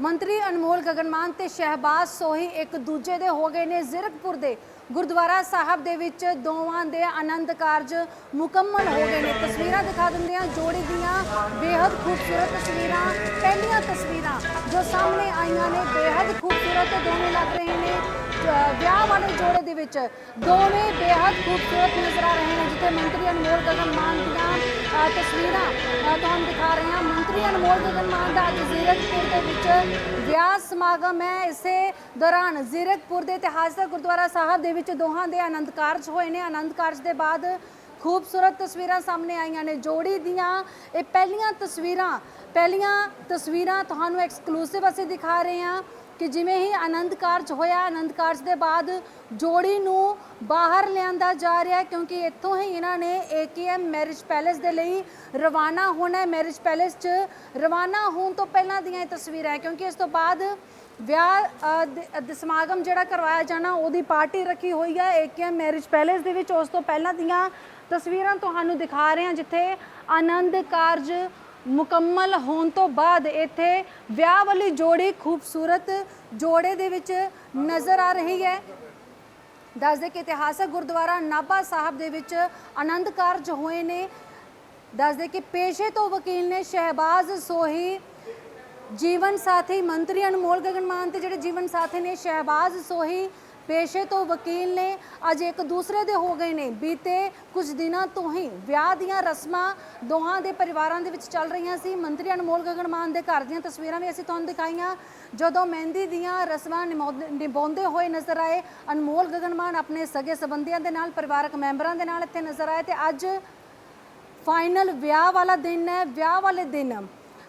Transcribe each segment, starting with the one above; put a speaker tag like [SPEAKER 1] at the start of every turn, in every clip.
[SPEAKER 1] ਮੰਤਰੀ ਅਨਮੋਲ ਗਗਨਮਾਨ ਤੇ ਸ਼ਹਿਬਾਜ਼ ਸੋਹੀ ਇੱਕ ਦੂਜੇ ਦੇ ਹੋ ਗਏ ਨੇ ਜ਼ਿਰਕਪੁਰ ਦੇ। ਗੁਰਦੁਆਰਾ ਸਾਹਿਬ ਦੇ ਵਿੱਚ ਦੋਵਾਂ ਦੇ ਆਨੰਦ ਕਾਰਜ ਮੁਕੰਮਲ ਹੋ ਗਏ ਨੇ। ਤਸਵੀਰਾਂ ਦਿਖਾ ਦਿੰਦੇ ਆ ਜੋੜੀ ਦੀਆਂ ਬੇहद ਖੂਬਸੂਰਤ ਤਸਵੀਰਾਂ, ਪਹਿਲੀਆਂ ਤਸਵੀਰਾਂ ਜੋ ਸਾਹਮਣੇ ਆਈਆਂ ਨੇ। ਬੇहद ਖੂਬਸੂਰਤ ਦੋਵੇਂ ਲੱਗ ਰਹੇ ਨੇ ਵਿਆਹ ਵਾਲੇ ਜੋੜੇ ਦੇ ਵਿੱਚ। ਦੋਵੇਂ ਬੇहद ਖੂਬਸੂਰਤ ਨਜ਼ਰ ਆ ਰਹੇ ਨੇ, ਜਿੱਥੇ ਮੰਤਰੀ ਅਨਮੋਲ ਗਗਨ ਮਾਨ ਦੀਆਂ ਤਸਵੀਰਾਂ ਤੁਹਾਨੂੰ ਦਿਖਾ ਰਹੇ ਹਾਂ। ਮੰਤਰੀ ਅਨਮੋਲ ਗਗਨ ਮਾਨ ਦਾ ਅੱਜ ਜ਼ੀਰਕਪੁਰ ਦੇ ਵਿੱਚ ਵਿਆਹ ਸਮਾਗਮ ਹੈ। ਇਸੇ ਦੌਰਾਨ ਜ਼ੀਰਕਪੁਰ ਦੇ ਇਤਿਹਾਸਕ ਗੁਰਦੁਆਰਾ ਸਾਹਿਬ ਦੇ ਵਿੱਚ ਦੋਹਾਂ ਦੇ ਆਨੰਦ ਕਾਰਜ ਹੋਏ ਨੇ। ਆਨੰਦ ਕਾਰਜ ਦੇ ਬਾਅਦ ਖੂਬਸੂਰਤ ਤਸਵੀਰਾਂ ਸਾਹਮਣੇ ਆਈਆਂ ਨੇ। ਜੋੜੀ ਦੀਆਂ ਇਹ ਪਹਿਲੀਆਂ ਤਸਵੀਰਾਂ ਪਹਿਲੀਆਂ ਤਸਵੀਰਾਂ ਤੁਹਾਨੂੰ ਐਕਸਕਲੂਸਿਵ ਅਸੀਂ ਦਿਖਾ ਰਹੇ ਹਾਂ। ਕਿ ਜਿਵੇਂ ਹੀ ਆਨੰਦ ਕਾਰਜ ਹੋਇਆ ਆਨੰਦ ਕਾਰਜ ਦੇ ਬਾਅਦ ਜੋੜੀ ਨੂੰ ਬਾਹਰ ਲਿਆਂਦਾ ਜਾ ਰਿਹਾ ਕਿਉਂਕਿ ਇੱਥੋਂ ਹੀ ਇਹਨਾਂ ਨੇ ਏਕੇਐਮ ਮੈਰਿਜ ਪੈਲੇਸ ਦੇ ਲਈ ਰਵਾਨਾ ਹੋਣਾ ਹੈ। ਮੈਰਿਜ ਪੈਲੇਸ 'ਚ ਰਵਾਨਾ ਹੋਣ ਤੋਂ ਪਹਿਲਾਂ ਦੀਆਂ ਇਹ ਤਸਵੀਰਾਂ ਹੈ ਕਿਉਂਕਿ ਇਸ ਤੋਂ ਬਾਅਦ ਵਿਆਹ ਅ, ਸਮਾਗਮ ਜਿਹੜਾ ਕਰਵਾਇਆ ਜਾਣਾ ਉਹਦੀ ਪਾਰਟੀ ਰੱਖੀ ਹੋਈ ਹੈ ਏਕੇਐਮ ਮੈਰਿਜ ਪੈਲੇਸ ਦੇ ਵਿੱਚ। ਉਸ ਤੋਂ ਪਹਿਲਾਂ ਦੀਆਂ ਤਸਵੀਰਾਂ ਤੁਹਾਨੂੰ ਦਿਖਾ ਰਹੇ ਹਾਂ ਜਿੱਥੇ ਆਨੰਦ ਕਾਰਜ ਮੁਕੰਮਲ ਹੋਣ ਤੋਂ ਬਾਅਦ ਇੱਥੇ ਵਿਆਹ ਵਾਲੀ ਜੋੜੀ ਖੂਬਸੂਰਤ ਜੋੜੇ ਦੇ ਵਿੱਚ ਨਜ਼ਰ ਆ ਰਹੀ ਹੈ। ਦੱਸਦੇ ਕਿ ਇਤਿਹਾਸਕ ਗੁਰਦੁਆਰਾ ਨਾਭਾ ਸਾਹਿਬ ਦੇ ਵਿੱਚ ਆਨੰਦ ਕਾਰਜ ਹੋਏ ਨੇ। ਦੱਸਦੇ ਕਿ ਪੇਸ਼ੇ ਤੋਂ ਵਕੀਲ ਨੇ ਸ਼ਹਿਬਾਜ਼ ਸੋਹੀ, ਜੀਵਨ ਸਾਥੀ ਮੰਤਰੀ ਅਨਮੋਲ ਗਗਨਮਾਨ ਤੇ ਜਿਹੜੇ ਜੀਵਨ ਸਾਥੀ ਨੇ ਸ਼ਹਿਬਾਜ਼ ਸੋਹੀ ਪੇਸ਼ੇ ਤੋਂ ਵਕੀਲ ਨੇ ਅੱਜ ਇੱਕ ਦੂਸਰੇ ਦੇ ਹੋ ਗਏ ਨੇ। ਬੀਤੇ ਕੁਝ ਦਿਨਾਂ ਤੋਂ ਹੀ ਵਿਆਹ ਦੀਆਂ ਰਸਮਾਂ ਦੋਹਾਂ ਦੇ ਪਰਿਵਾਰਾਂ ਦੇ ਵਿੱਚ ਚੱਲ ਰਹੀਆਂ ਸੀ। ਮੰਤਰੀ ਅਨਮੋਲ ਗਗਨ ਮਾਨ ਦੇ ਘਰ ਦੀਆਂ ਤਸਵੀਰਾਂ ਵੀ ਅਸੀਂ ਤੁਹਾਨੂੰ ਦਿਖਾਈਆਂ। ਜਦੋਂ ਮਹਿੰਦੀ ਦੀਆਂ ਰਸਮਾਂ ਨਿਭਾਉਂਦੇ ਨਿਭਾਉਂਦੇ ਹੋਏ ਨਜ਼ਰ ਆਏ, ਅਨਮੋਲ ਗਗਨ ਮਾਨ ਆਪਣੇ ਸਗੇ ਸੰਬੰਧੀਆਂ ਦੇ ਨਾਲ, ਪਰਿਵਾਰਕ ਮੈਂਬਰਾਂ ਦੇ ਨਾਲ ਇੱਥੇ ਨਜ਼ਰ ਆਏ ਤੇ ਅੱਜ ਫਾਈਨਲ ਵਿਆਹ ਵਾਲਾ ਦਿਨ ਹੈ। ਵਿਆਹ ਵਾਲੇ ਦਿਨ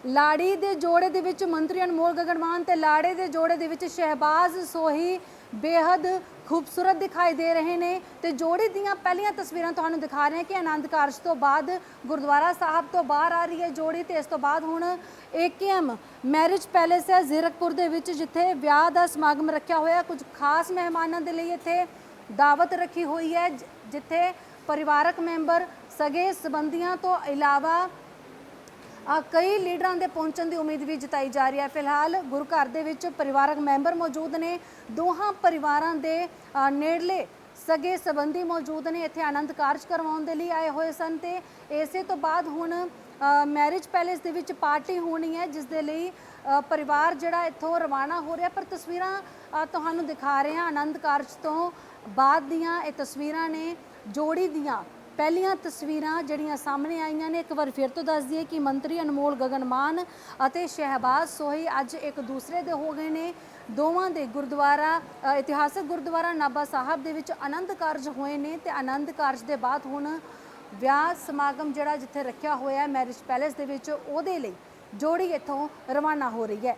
[SPEAKER 1] ਲਾੜੀ ਦੇ ਜੋੜੇ ਦੇ ਵਿੱਚ ਮੰਤਰੀ ਅਨਮੋਲ ਗਗਨ ਮਾਨ ਤੇ ਲਾੜੇ ਦੇ ਜੋੜੇ ਦੇ ਵਿੱਚ ਸ਼ਹਿਬਾਜ਼ ਸੋਹੀ ਬੇहद ਖੂਬਸੂਰਤ ਦਿਖਾਈ ਦੇ ਰਹੇ ਨੇ ਤੇ ਜੋੜੀ ਦੀਆਂ ਪਹਿਲੀਆਂ ਤਸਵੀਰਾਂ ਤੁਹਾਨੂੰ ਦਿਖਾ ਰਹੇ ਹਾਂ ਕਿ ਆਨੰਦ ਕਾਰਜ ਤੋਂ ਬਾਅਦ ਗੁਰਦੁਆਰਾ ਸਾਹਿਬ ਤੋਂ ਬਾਹਰ ਆ ਰਹੀ ਹੈ ਜੋੜੀ ਤੇ ਇਸ ਤੋਂ ਬਾਅਦ ਹੁਣ ਏਕੇਐਮ ਮੈਰਿਜ ਪੈਲੇਸ ਹੈ ਜ਼ੀਰਕਪੁਰ ਦੇ ਵਿੱਚ, ਜਿੱਥੇ ਵਿਆਹ ਦਾ ਸਮਾਗਮ ਰੱਖਿਆ ਹੋਇਆ। ਕੁਝ ਖਾਸ ਮਹਿਮਾਨਾਂ ਦੇ ਲਈ ਇੱਥੇ ਦਾਵਤ ਰੱਖੀ ਹੋਈ ਹੈ ਜਿੱਥੇ ਪਰਿਵਾਰਕ ਮੈਂਬਰ ਸਗੇ ਸੰਬੰਧੀਆਂ ਤੋਂ ਇਲਾਵਾ ਕਈ ਲੀਡਰਾਂ ਦੇ ਪਹੁੰਚਣ ਦੀ ਉਮੀਦ ਵੀ ਜਤਾਈ ਜਾ ਰਹੀ ਹੈ। ਫਿਲਹਾਲ ਗੁਰੂ ਘਰ ਦੇ ਵਿੱਚ ਪਰਿਵਾਰਕ ਮੈਂਬਰ ਮੌਜੂਦ ਨੇ। ਦੋਹਾਂ ਪਰਿਵਾਰਾਂ ਦੇ ਨੇੜਲੇ ਸਗੇ ਸੰਬੰਧੀ ਮੌਜੂਦ ਨੇ। ਇੱਥੇ ਆਨੰਦ ਕਾਰਜ ਕਰਵਾਉਣ ਦੇ ਲਈ ਆਏ ਹੋਏ ਸਨ ਤੇ ਇਸੇ ਤੋਂ ਬਾਅਦ ਹੁਣ ਮੈਰਿਜ ਪੈਲੇਸ ਦੇ ਵਿੱਚ ਪਾਰਟੀ ਹੋਣੀ ਹੈ, ਜਿਸ ਦੇ ਲਈ ਪਰਿਵਾਰ ਜਿਹੜਾ ਇੱਥੋਂ ਰਵਾਨਾ ਹੋ ਰਿਹਾ। ਪਰ ਤਸਵੀਰਾਂ ਤੁਹਾਨੂੰ ਦਿਖਾ ਰਹੇ ਹਾਂ। ਆਨੰਦ ਕਾਰਜ ਤੋਂ ਬਾਅਦ ਦੀਆਂ ਇਹ ਤਸਵੀਰਾਂ ਨੇ, ਜੋੜੀ ਦੀਆਂ। ਪਹਿਲੀਆਂ ਤਸਵੀਰਾਂ ਜਿਹੜੀਆਂ ਸਾਹਮਣੇ ਆਈਆਂ ਨੇ, ਇੱਕ ਵਾਰ ਫਿਰ ਤੋਂ ਦੱਸ ਦਈਏ ਕਿ ਮੰਤਰੀ ਅਨਮੋਲ ਗਗਨਮਾਨ ਅਤੇ ਸ਼ਹਿਬਾਜ਼ ਸੋਹੀ ਅੱਜ ਇੱਕ ਦੂਸਰੇ ਦੇ ਹੋ ਗਏ ਨੇ। ਦੋਵਾਂ ਦੇ ਗੁਰਦੁਆਰਾ ਇਤਿਹਾਸਕ ਗੁਰਦੁਆਰਾ ਨਾਭਾ ਸਾਹਿਬ ਦੇ ਵਿੱਚ ਆਨੰਦ ਕਾਰਜ ਹੋਏ ਨੇ ਤੇ ਆਨੰਦ ਕਾਰਜ ਦੇ ਬਾਅਦ ਹੁਣ ਵਿਆਹ ਸਮਾਗਮ ਜਿਹੜਾ ਜਿੱਥੇ ਰੱਖਿਆ ਹੋਇਆ ਹੈ, ਮੈਰਿਜ ਪੈਲੇਸ ਦੇ ਵਿੱਚ, ਉਹਦੇ ਲਈ ਜੋੜੀ ਇੱਥੋਂ ਰਵਾਨਾ ਹੋ ਰਹੀ ਹੈ।